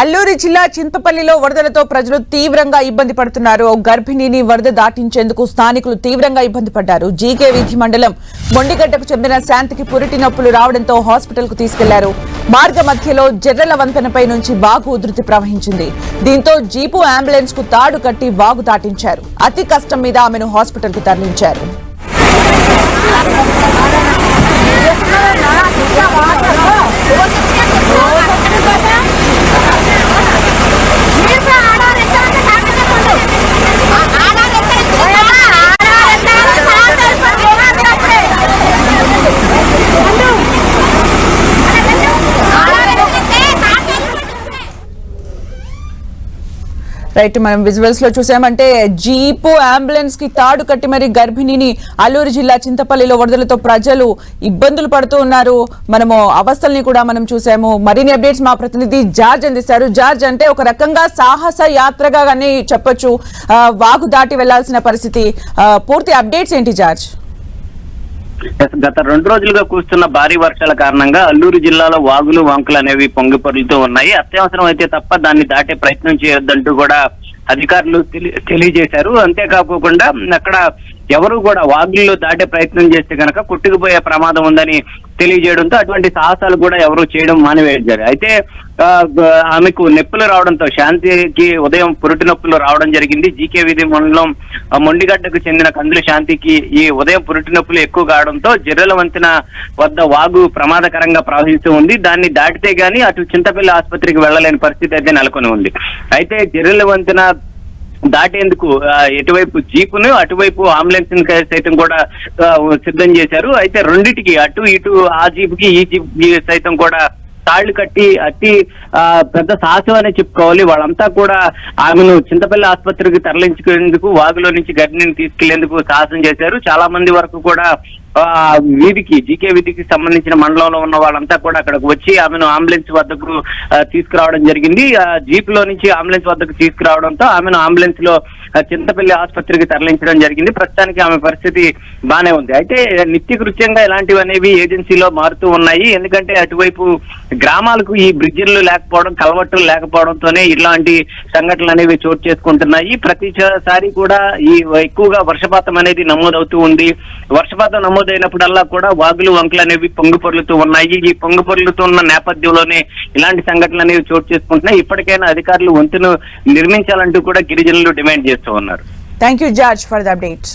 అల్లూరి జిల్లా చింతపల్లిలో వరదలతో ప్రజలు తీవ్రంగా ఇబ్బంది పడుతున్నారు. గర్భిణిని వరద దాటించేందుకు స్థానికులు తీవ్రంగా ఇబ్బంది పడ్డారు. జీకే వీధి మండలం మొండిగడ్డకు చెందిన శాంతికి పురిటి నొప్పులు రావడంతో హాస్పిటల్కు తీసుకెళ్ళారు. మార్గ మధ్యలో జర్రల వంతెనపై నుంచి వాగు ఉధృతి ప్రవహించింది. దీంతో జీపు అంబులెన్స్కు తాడు కట్టి వాగు దాటించారు. అతి కష్టం మీద ఆమెను హాస్పిటల్కు తరలించారు రైట్ మనం విజువల్స్లో చూసామంటే జీపు అంబులెన్స్కి తాడు కట్టి మరి గర్భిణిని అల్లూరు జిల్లా చింతపల్లిలో వరదలతో ప్రజలు ఇబ్బందులు పడుతూ ఉన్నారు. మనము అవస్థల్ని కూడా మనం చూసాము. మరిన్ని అప్డేట్స్ మా ప్రతినిధి జార్జ్ అందిస్తారు. జార్జ్ అంటే ఒక రకంగా సాహస యాత్రగా కానీ చెప్పొచ్చు. వాగు దాటి వెళ్ళాల్సిన పరిస్థితి. పూర్తి అప్డేట్స్ ఏంటి జార్జ్? గత రెండు రోజులుగా కురుస్తున్న భారీ వర్షాల కారణంగా అల్లూరు జిల్లాలో వాగులు వంకలు అనేవి పొంగిపొరులుతూ ఉన్నాయి. అత్యవసరం అయితే తప్ప దాన్ని దాటే ప్రయత్నం చేయొద్దంటూ కూడా అధికారులు తెలి- తెలియజేశారు. అంతేకాకుండా అక్కడ ఎవరు కూడా వాగుల్లో దాటే ప్రయత్నం చేస్తే కనుక కొట్టుకుపోయే ప్రమాదం ఉందని తెలియజేయడంతో అటువంటి సాహసాలు కూడా ఎవరు చేయడం మానివేశారు. అయితే ఆమెకు నొప్పులు రావడంతో శాంతికి ఉదయం పురుటి నొప్పులు రావడం జరిగింది. జీకే విధి మండలం ఆ, మొండిగడ్డకు చెందిన కందుల శాంతికి ఈ ఉదయం పురుటి నొప్పులు ఎక్కువ కావడంతో జర్రెల వంతెన వద్ద వాగు ప్రమాదకరంగా ప్రవహిస్తూ ఉంది. దాన్ని దాటితే గాని అటు చింతపల్లి ఆసుపత్రికి వెళ్ళలేని పరిస్థితి అయితే నెలకొని ఉంది. అయితే జర్రెల వంతెన దాటేందుకు ఎటువైపు జీపును అటువైపు అంబులెన్స్ సైతం కూడా సిద్ధం చేశారు. అయితే రెండిటికి అటు ఇటు ఆ జీపుకి ఈ జీప్ సైతం కూడా తాళ్ళు కట్టి అట్టి ఆ, పెద్ద సాహసం అనే చెప్పుకోవాలి. వాళ్ళంతా కూడా ఆమెను చింతపల్లి ఆసుపత్రికి తరలించుకునేందుకు వాగులో నుంచి గర్భిణిని తీసుకెళ్ళేందుకు సాహసం చేశారు. చాలా మంది వరకు కూడా వీధికి జీకే వీధికి సంబంధించిన మండలంలో ఉన్న వాళ్ళంతా కూడా అక్కడికి వచ్చి ఆమెను అంబులెన్స్ వద్దకు తీసుకురావడం జరిగింది. ఆ జీప్లో నుంచి అంబులెన్స్ వద్దకు తీసుకురావడంతో ఆమెను అంబులెన్స్లో చింతపల్లి ఆసుపత్రికి తరలించడం జరిగింది. ప్రస్తుతానికి ఆమె పరిస్థితి బానే ఉంది. అయితే నిత్యకృత్యంగా ఇలాంటివి అనేవి ఏజెన్సీలో మారుతూ ఉన్నాయి. ఎందుకంటే అటువైపు గ్రామాలకు ఈ బ్రిడ్జిలు లేకపోవడం కలవట్టులు లేకపోవడంతోనే ఇలాంటి సంఘటనలు అనేవి చోటు చేసుకుంటున్నాయి. ప్రతిసారి కూడా ఈ ఎక్కువగా వర్షపాతం అనేది నమోదవుతూ ఉంది. వర్షపాతం నమోదైనప్పుడల్లా కూడా వాగులు వంకలు అనేవి పొంగు పొర్లుతూ ఉన్నాయి. ఈ పొంగు పొర్లుతూ ఉన్న నేపథ్యంలోనే ఇలాంటి సంఘటనలు అనేవి చోటు చేసుకుంటున్నాయి. ఇప్పటికైనా అధికారులు వంతును నిర్మించాలంటూ కూడా గిరిజనులు డిమాండ్ చేస్తూ ఉన్నారు. Thank you George for the updates